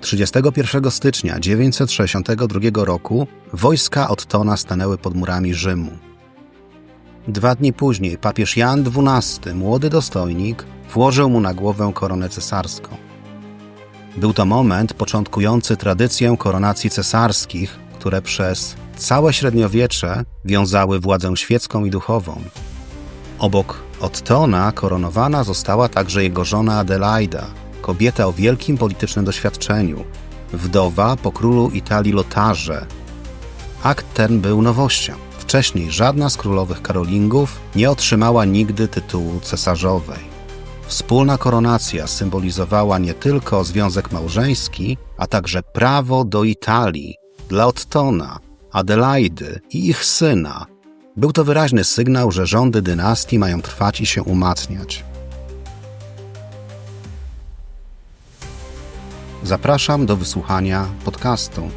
31 stycznia 962 roku wojska Ottona stanęły pod murami Rzymu. Dwa dni później papież Jan XII, młody dostojnik, włożył mu na głowę koronę cesarską. Był to moment początkujący tradycję koronacji cesarskich, które przez całe średniowiecze wiązały władzę świecką i duchową. Obok Ottona koronowana została także jego żona Adelaida, kobieta o wielkim politycznym doświadczeniu, wdowa po królu Italii Lotarze. Akt ten był nowością. Wcześniej żadna z królowych Karolingów nie otrzymała nigdy tytułu cesarzowej. Wspólna koronacja symbolizowała nie tylko związek małżeński, a także prawo do Italii dla Ottona, Adelaidy i ich syna. Był to wyraźny sygnał, że rządy dynastii mają trwać i się umacniać. Zapraszam do wysłuchania podcastu